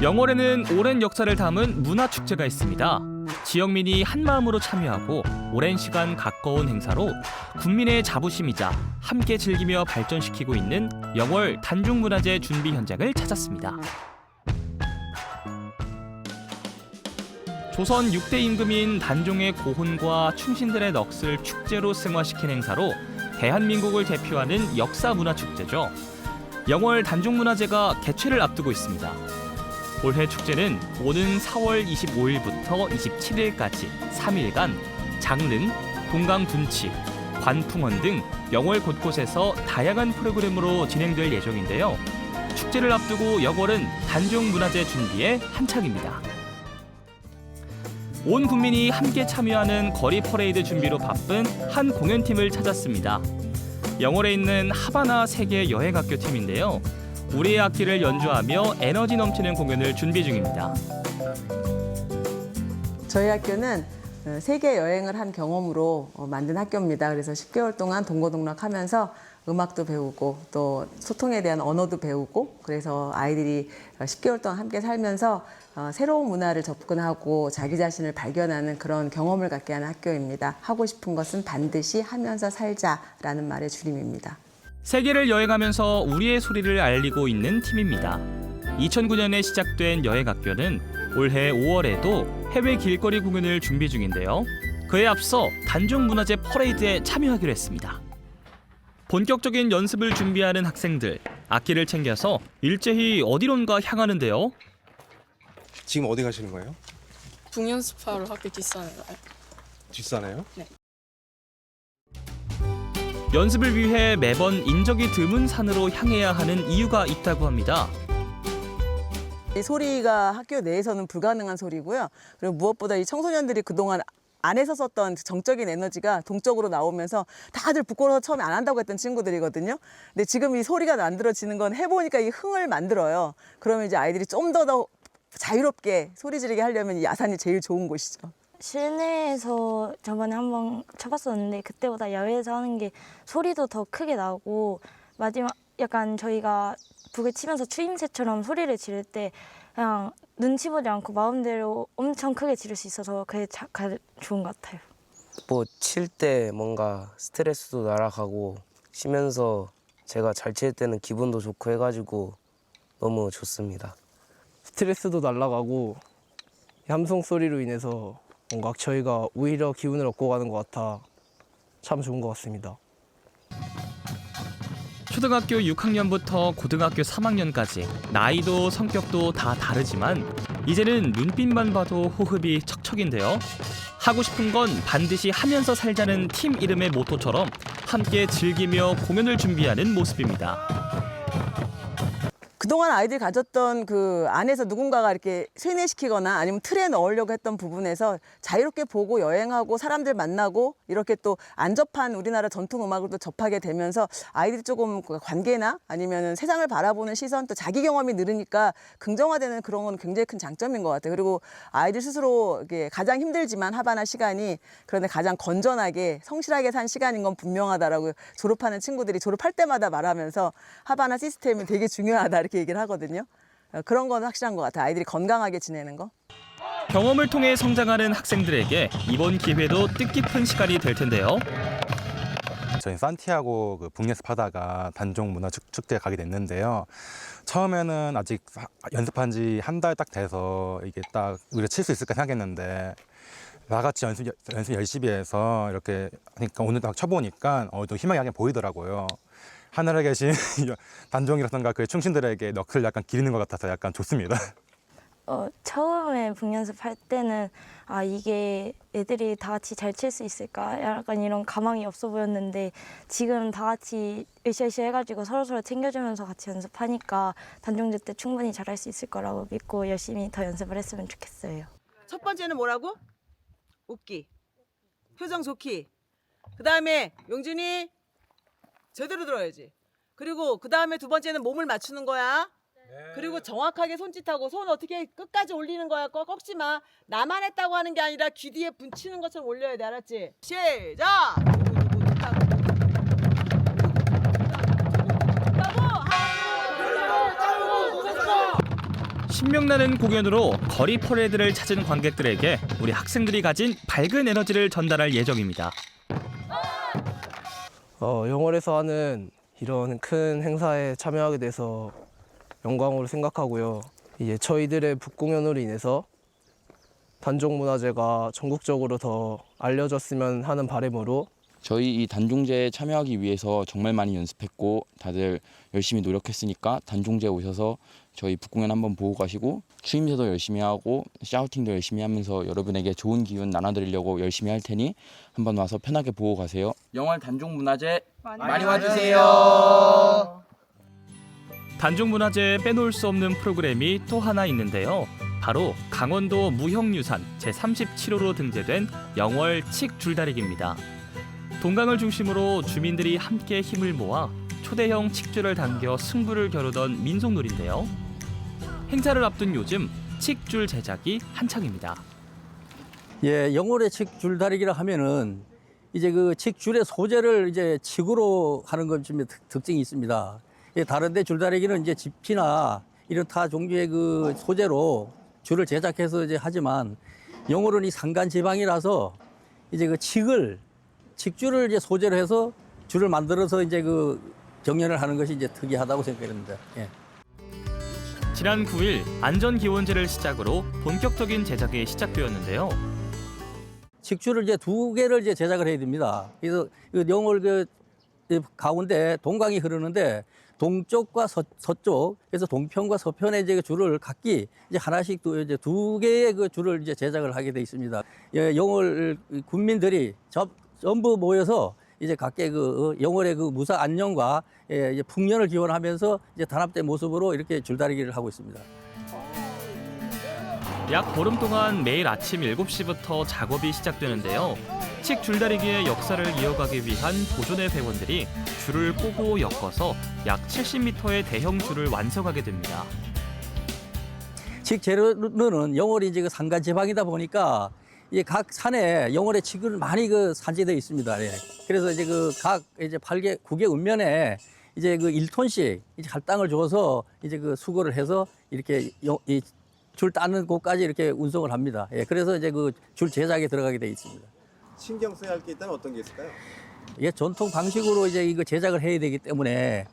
영월에는 오랜 역사를 담은 문화 축제가 있습니다. 지역민이 한마음으로 참여하고 오랜 시간 가까운 행사로 국민의 자부심이자 함께 즐기며 발전시키고 있는 영월 단중문화재 준비 현장을 찾았습니다. 조선 6대 임금인 단종의 고훈과 충신들의 넋을 축제로 승화시킨 행사로 대한민국을 대표하는 역사 문화 축제죠. 영월 단종문화제가 개최를 앞두고 있습니다. 올해 축제는 오는 4월 25일부터 27일까지 3일간 장릉, 동강 둔치, 관풍원 등 영월 곳곳에서 다양한 프로그램으로 진행될 예정인데요. 축제를 앞두고 영월은 단종 문화제 준비에 한창입니다. 온 국민이 함께 참여하는 거리 퍼레이드 준비로 바쁜 한 공연팀을 찾았습니다. 영월에 있는 하바나 세계 여행학교 팀인데요. 우리의 악기를 연주하며 에너지 넘치는 공연을 준비 중입니다. 저희 학교는 어, 세계 여행을 한 경험으로 어, 만든 학교입니다. 그래서 10개월 동안 동고동락하면서 음악도 배우고 또 소통에 대한 언어도 배우고 그래서 아이들이 어, 10개월 동안 함께 살면서 어, 새로운 문화를 접근하고 자기 자신을 발견하는 그런 경험을 갖게 하는 학교입니다. 하고 싶은 것은 반드시 하면서 살자라는 말의 줄임입니다. 세계를 여행하면서 우리의 소리를 알리고 있는 팀입니다. 2009년에 시작된 여행학교는 올해 5월에도 해외 길거리 공연을 준비 중인데요. 그에 앞서 단종문화재 퍼레이드에 참여하기로 했습니다. 본격적인 연습을 준비하는 학생들, 악기를 챙겨서 일제히 어디론가 향하는데요. 지금 어디 가시는 거예요? 북연습하러 학교 뒷산에 가요. 뒷산에요? 연습을 위해 매번 인적이 드문 산으로 향해야 하는 이유가 있다고 합니다. 이 소리가 학교 내에서는 불가능한 소리고요. 그리고 무엇보다 이 청소년들이 그동안 안에서 썼던 정적인 에너지가 동적으로 나오면서 다들 부끄러워서 처음에 안 한다고 했던 친구들이거든요. 근데 지금 이 소리가 만들어지는 건 해보니까 이 흥을 만들어요. 그러면 이제 아이들이 좀 더 더 자유롭게 소리 지르게 하려면 이 야산이 제일 좋은 곳이죠. 실내에서 저번에 한번 쳐봤었는데 그때보다 야외에서 하는 게 소리도 더 크게 나고 마지막 약간 저희가 북을 치면서 추임새처럼 소리를 지를 때 그냥 눈치 보지 않고 마음대로 엄청 크게 지를 수 있어서 그게 자, 가, 좋은 것 같아요. 뭐 칠 때 뭔가 스트레스도 날아가고 쉬면서 제가 잘 칠 때는 기분도 좋고 해가지고 너무 좋습니다. 스트레스도 날아가고 함성 소리로 인해서 뭔가 저희가 오히려 기운을 얻고 가는 것 같아 참 좋은 것 같습니다. 초등학교 6학년부터 고등학교 3학년까지 나이도 성격도 다 다르지만 이제는 눈빛만 봐도 호흡이 척척인데요. 하고 싶은 건 반드시 하면서 살자는 팀 이름의 모토처럼 함께 즐기며 공연을 준비하는 모습입니다. 그동안 아이들이 가졌던 그 안에서 누군가가 이렇게 세뇌시키거나 아니면 틀에 넣으려고 했던 부분에서 자유롭게 보고 여행하고 사람들 만나고 이렇게 또 안 접한 우리나라 전통 음악을 또 접하게 되면서 아이들이 조금 그 관계나 아니면은 세상을 바라보는 시선 또 자기 경험이 늘으니까 긍정화되는 그런 건 굉장히 큰 장점인 것 같아요. 그리고 아이들 스스로 이게 가장 힘들지만 하바나 시간이 그런데 가장 건전하게 성실하게 산 시간인 건 분명하다라고 졸업하는 친구들이 졸업할 때마다 말하면서 하바나 시스템이 되게 중요하다 이렇게 얘기를 하거든요. 어, 그런 건 확실한 것 같아요. 아이들이 건강하게 지내는 거. 경험을 통해 성장하는 학생들에게 이번 기회도 뜻깊은 시간이 될 텐데요. 저희 산티아고 그 북예습하다가 단종 문화 축- 축제에 가게 됐는데요. 처음에는 아직 하- 연습한 지 한 달 딱 돼서 이게 딱 우리가 칠 수 있을까 생각했는데 나같이 연습 연습 열심히 해서 이렇게 그러니까 오늘 딱 쳐보니까 어, 좀 희망이 약간 보이더라고요. 하늘에 계신 단종이라든가 그 충신들에게 넋을 약간 기리는 것 같아서 약간 좋습니다. 어, 처음에 북연습 할 때는 아 이게 애들이 다 같이 잘 칠 수 있을까 약간 이런 가망이 없어 보였는데 지금 다 같이 으쌰으쌰 해가지고 서로 서로 챙겨주면서 같이 연습하니까 단종제 때 충분히 잘할 수 있을 거라고 믿고 열심히 더 연습을 했으면 좋겠어요. 첫 번째는 뭐라고? 웃기. 표정 좋기. 그 다음에 용준이 제대로 들어야지. 그리고 그 다음에 두 번째는 몸을 맞추는 거야. 그리고 정확하게 손짓하고 손 어떻게 끝까지 올리는 거야. 꺾, 꺾지 마. 나만 했다고 하는 게 아니라 귀 뒤에 분치는 것처럼 올려야 돼. 알았지? 시작! 신명나는 공연으로 거리 퍼레이드를 찾은 관객들에게 우리 학생들이 가진 밝은 에너지를 전달할 예정입니다. 어, 영월에서 하는 이런 큰 행사에 참여하게 돼서 영광으로 생각하고요. 이제 저희들의 북공연으로 인해서 단종 문화재가 전국적으로 더 알려졌으면 하는 바람으로 저희 이 단종제에 참여하기 위해서 정말 많이 연습했고 다들 열심히 노력했으니까 단종제 오셔서 저희 북공연 한번 보고 가시고 추임새도 열심히 하고 샤우팅도 열심히 하면서 여러분에게 좋은 기운 나눠드리려고 열심히 할 테니 한번 와서 편하게 보고 가세요. 영월 단종문화제 많이 와주세요. 단종문화재에 빼놓을 수 없는 프로그램이 또 하나 있는데요. 바로 강원도 무형유산 제37호로 등재된 영월 칡 줄다리기입니다. 동강을 중심으로 주민들이 함께 힘을 모아 초대형 칡줄을 당겨 승부를 겨루던 민속놀인데요. 행사를 앞둔 요즘 칡줄 제작이 한창입니다. 예, 영월의 칡 줄 다리기라 하면은 이제 그 칡줄의 소재를 이제 칡으로 하는 것좀 특징이 있습니다. 예, 다른데 줄다리기는 이제 지피나 이런 타 종류의 그 소재로 줄을 제작해서 이제 하지만 영월은 이 산간 지방이라서 이제 그 칡을 칡줄을 이제 소재로 해서 줄을 만들어서 이제 그 경연을 하는 것이 이제 특이하다고 생각합니다. 예. 지난 9일 안전기원제를 시작으로 본격적인 제작이 시작되었는데요. 직주를 이제 두 개를 이제 제작을 해야 됩니다. 그래서 그 영월 그 가운데 동강이 흐르는데 동쪽과 서, 서쪽 그래서 동편과 서편에 이제 그 줄을 각기 이제 하나씩 또 이제 두 개의 그 줄을 이제 제작을 하게 돼 있습니다. 예, 영월 군민들이 접, 전부 모여서 이제 각계 그 영월의 그 무사 안녕과 예, 이제 풍년을 기원하면서 이제 단합된 모습으로 이렇게 줄다리기를 하고 있습니다. 약 보름 동안 매일 아침 7시부터 작업이 시작되는데요. 칡 줄다리기의 역사를 이어가기 위한 보존의 회원들이 줄을 꼬고 엮어서 약 70m의 대형 줄을 완성하게 됩니다. 칡 재료는 영월이 이제 그 산간 지방이다 보니까 이제 각 산에 영월의 칡을 많이 그 산재되어 있습니다. 예. 그래서 이제 그 각 이제 8개, 9개 읍면에 이제 그 1톤씩 이제 할당을 줘서 이제 그 수거를 해서 이렇게 영- 이줄 따는 곳까지 이렇게 운송을 합니다. 예. 그래서 이제 그 줄 제작에 들어가게 되어 있습니다. 신경 써야 할 게 있다면 어떤 게 있을까요? 옛 전통 방식으로 이제 이거 제작을 해야 되기 때문에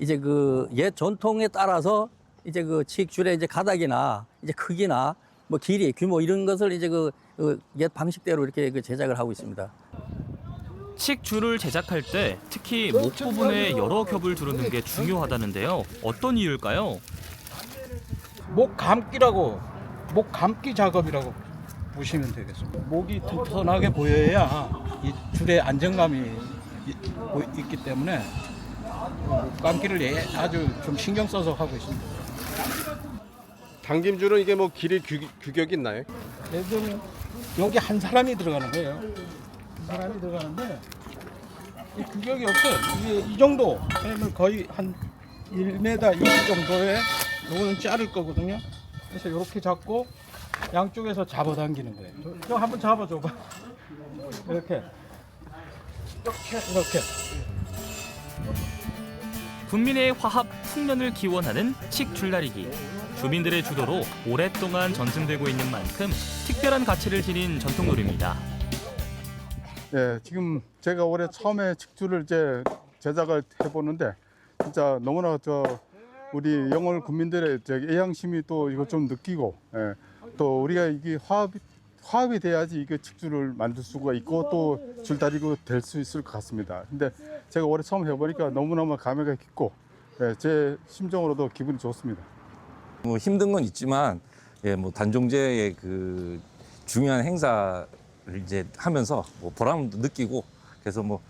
이제 그 옛 전통에 따라서 이제 그 칡줄의 이제 가닥이나 이제 크기나 뭐 길이, 규모 이런 것을 이제 그 옛 방식대로 이렇게 그 제작을 하고 있습니다. 칡 줄을 제작할 때 특히 목 부분에 여러 겹을 두르는 게 중요하다는데요. 어떤 이유일까요? 목 감기라고 목 감기 작업이라고 보시면 되겠습니다. 목이 튼튼하게 보여야 이 줄에 안정감이 있기 때문에 목 감기를 예- 아주 좀 신경 써서 하고 있습니다. 당김줄은 이게 뭐 길이 규, 규격이 있나요? 들면 여기 한 사람이 들어가는 거예요. 한 사람이 들어가는데 이 규격이 없어요. 이게 이 정도 하면 거의 한 1m 20 정도에 요거는 자를 거거든요. 그래서 이렇게 잡고 양쪽에서 잡아당기는 거예요. 저, 저 한번 잡아줘봐. 이렇게 이렇게 이렇게. 국민의 화합 풍년을 기원하는 칡 줄다리기. 주민들의 주도로 오랫동안 전승되고 있는 만큼 특별한 가치를 지닌 전통놀이입니다. 예, 지금 제가 올해 처음에 직주를 이제 제작을 해보는데 진짜 너무나 저 우리 영월 국민들의 저 애향심이 또 이거 좀 느끼고 예, 또 우리가 이게 화합이 화합이 돼야지 이게 직주를 만들 수가 있고 또 줄다리고 될 수 있을 것 같습니다. 근데 제가 올해 처음 해보니까 너무너무 감회가 깊고 예, 제 심정으로도 기분이 좋습니다. 뭐 힘든 건 있지만 예, 뭐 단종제의 그 중요한 행사를 이제 하면서 뭐 보람도 느끼고 그래서 뭐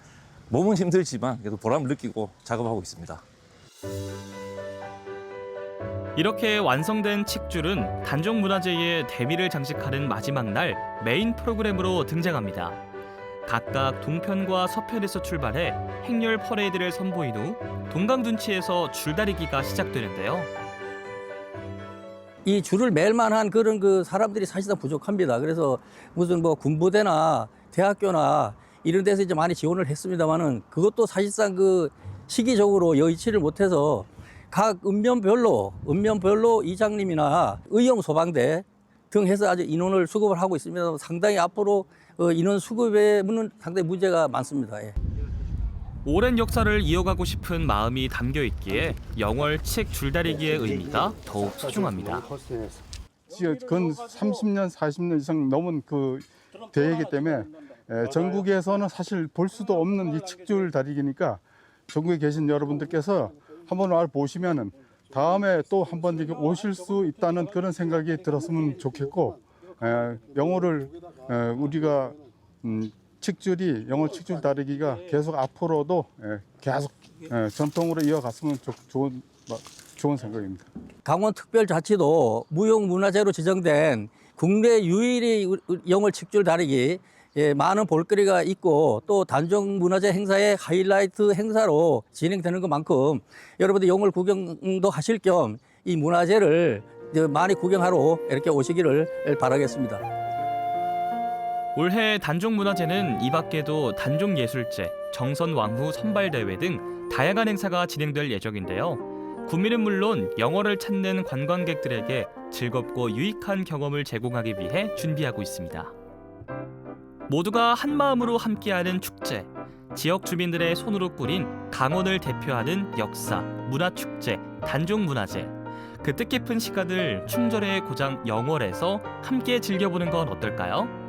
몸은 힘들지만 그래도 보람을 느끼고 작업하고 있습니다. 이렇게 완성된 칡줄은 단종문화재의 대미를 장식하는 마지막 날 메인 프로그램으로 등장합니다. 각각 동편과 서편에서 출발해 행렬 퍼레이드를 선보인 후 동강둔치에서 줄다리기가 시작되는데요. 이 줄을 맬 만한 그런 그 사람들이 사실상 부족합니다. 그래서 무슨 뭐 군부대나 대학교나 이런 데서 이제 많이 지원을 했습니다만은 그것도 사실상 그 시기적으로 여의치를 못해서 각 읍면별로 읍면별로 이장님이나 의용 소방대 등 해서 아주 인원을 수급을 하고 있으면 상당히 앞으로 어, 인원 수급에 는 상당히 문제가 많습니다. 예. 오랜 역사를 이어가고 싶은 마음이 담겨 있기에 영월 칙 줄다리기의 의미가 더욱 소중합니다. 지금 근 30년, 40년 이상 넘은 그 대회이기 때문에 에, 전국에서는 사실 볼 수도 없는 이 칙줄 다리기니까 전국에 계신 여러분들께서 한번 와 보시면은 다음에 또 한 번 이렇게 오실 수 있다는 그런 생각이 들었으면 좋겠고 에, 영어를 에, 우리가 음, 칙줄이 영어 칙줄 다리기가 계속 앞으로도 에, 계속 에, 전통으로 이어갔으면 좋, 좋은 좋은 생각입니다. 강원특별자치도 무형문화재로 지정된 국내 유일의 영월 칙줄 다리기 예, 많은 볼거리가 있고 또 단종 문화재 행사의 하이라이트 행사로 진행되는 것만큼 여러분들 영월 구경도 하실 겸 이 문화재를 많이 구경하러 이렇게 오시기를 바라겠습니다. 올해 단종문화제는 이 밖에도 단종예술제, 정선왕후 선발대회 등 다양한 행사가 진행될 예정인데요. 국민은 물론 영월을 찾는 관광객들에게 즐겁고 유익한 경험을 제공하기 위해 준비하고 있습니다. 모두가 한 마음으로 함께하는 축제, 지역 주민들의 손으로 꾸린 강원을 대표하는 역사, 문화축제, 단종문화제. 그 뜻깊은 시간을 충절의 고장 영월에서 함께 즐겨보는 건 어떨까요?